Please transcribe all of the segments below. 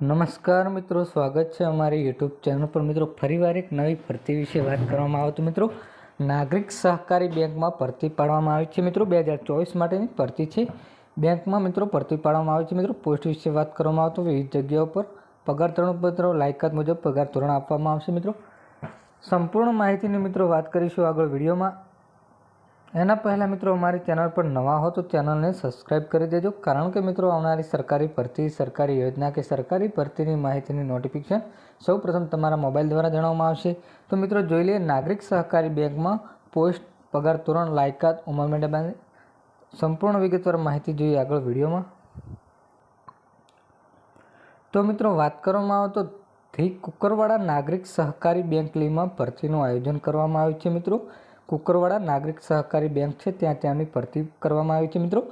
નમસ્કાર મિત્રો, સ્વાગત છે અમારી યુટ્યુબ ચેનલ પર. મિત્રો, ફરીવાર એક નવી ભરતી વિશે વાત કરવામાં આવે તો મિત્રો, નાગરિક સહકારી બેંકમાં ભરતી પાડવામાં આવી છે. મિત્રો, બે હજાર ચોવીસ માટેની ભરતી છે. બેંકમાં મિત્રો, ભરતી પાડવામાં આવી છે. મિત્રો, પોસ્ટ વિશે વાત કરવામાં આવે વિવિધ જગ્યાઓ પર પગાર ધોરણ મિત્રો લાયકાત મુજબ પગાર ધોરણ આપવામાં આવશે. મિત્રો, સંપૂર્ણ માહિતીની મિત્રો વાત કરીશું આગળ વિડીયોમાં. એના પહેલાં મિત્રો અમારી ચેનલ પર નવા હો તો ચેનલને સબસ્ક્રાઇબ કરી દેજો. કારણ કે મિત્રો આવનારી સરકારી ભરતી, સરકારી યોજના કે સરકારી ભરતીની માહિતીની નોટિફિકેશન સૌપ્રથમ તમારા મોબાઈલ દ્વારા જણાવવામાં આવશે. તો મિત્રો જોઈ લઈએ, નાગરિક સહકારી બેંકમાં પોસ્ટ, પગાર ધોરણ, લાયકાત, ઉંમર મેળવવાની સંપૂર્ણ વિગતવાર માહિતી જોઈએ આગળ વિડીયોમાં. તો મિત્રો વાત કરવામાં આવે તો ધી કુકરવાડા નાગરિક સહકારી બેંક લીમાં ભરતીનું આયોજન કરવામાં આવ્યું છે મિત્રો. કુકરવાડા નાગરિક સહકારી બેંક છે. ત્યાં તેમની ભરતી કરવામાં આવી છે. મિત્રો,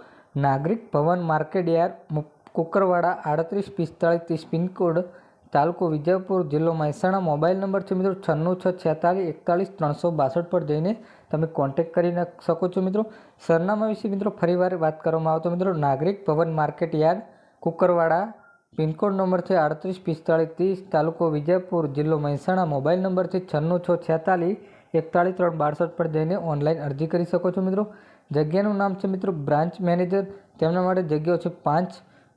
નાગરિક ભવન માર્કેટ યાર્ડ કુકરવાડા આડત્રીસ પિસ્તાળીસ ત્રીસ પિનકોડ તાલુકો વિજયપુર જિલ્લો મહેસાણા. મોબાઈલ નંબર છે મિત્રો છન્નું છ છેતાલીસ એકતાલીસ ત્રણસો બાસઠ પર જઈને તમે કોન્ટેક્ટ કરી શકો છો મિત્રો. સરનામા વિશે મિત્રો ફરીવાર વાત કરવામાં આવે તો મિત્રો, નાગરિક ભવન market yard Kukarwada pin code number છે આડત્રીસ પિસ્તાળીસ ત્રીસ તાલુકો વિજયપુર જિલ્લો મહેસાણા. મોબાઈલ નંબર છે છન્નું છ છેતાલીસ એકતાળીસ ત્રણ બાસઠ પર જઈને ઓનલાઈન અરજી કરી શકો છો મિત્રો. જગ્યાનું નામ છે મિત્રો બ્રાન્ચ મેનેજર તેમના માટે જગ્યાઓ છે પાંચ.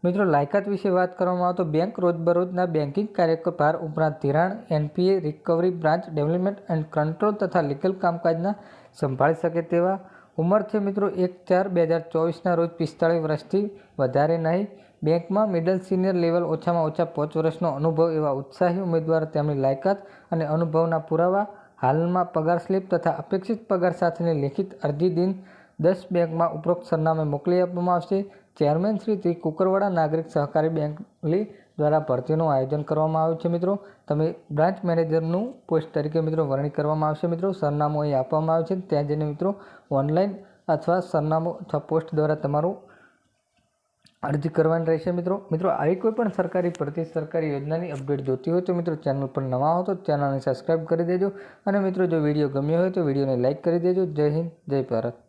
મિત્રો લાયકાત વિશે વાત કરવામાં આવે તો બેંક રોજબરોજના બેન્કિંગ કાર્યભાર ઉપરાંત ધિરાણ NPA recovery branch development and control તથા લીગલ કામકાજના સંભાળી શકે તેવા. ઉંમર છે મિત્રો એક ચાર બે હજાર ચોવીસના રોજ પિસ્તાળીસ વર્ષથી વધારે નહીં. બેંકમાં મિડલ સિનિયર લેવલ ઓછામાં ઓછા પાંચ વર્ષનો અનુભવ એવા ઉત્સાહી ઉમેદવાર તેમની લાયકાત અને અનુભવના પુરાવા હાલમાં પગાર સ્લિપ તથા અપેક્ષિત પગાર સાથેની લેખિત અરજી દિન દસ બેંકમાં ઉપરોક્ત સરનામે મોકલી આપવામાં આવશે. ચેરમેન શ્રી ત્રી કુકરવાડા નાગરિક સહકારી બેંક લી દ્વારા ભરતીનું આયોજન કરવામાં આવ્યું છે મિત્રો. તમે બ્રાન્ચ મેનેજરનું પોસ્ટ તરીકે મિત્રો વરણી કરવામાં આવશે મિત્રો. સરનામું અહીં આપવામાં આવ્યું છે. ત્યાં જઈને મિત્રો ઓનલાઈન અથવા સરનામું અથવા પોસ્ટ દ્વારા તમારું અરજી કરવાની રહેશે મિત્રો. મિત્રો, આવી કોઈ પણ સરકારી પ્રતિ સરકારી યોજનાની અપડેટ જોતી હોય તો મિત્રો ચેનલ પર નવા હો તો ચેનલને સબસ્ક્રાઈબ કરી દેજો. અને મિત્રો, જો વીડિયો ગમ્યો હોય તો વિડીયોને લાઇક કરી દેજો. જય હિન્દ, જય ભારત.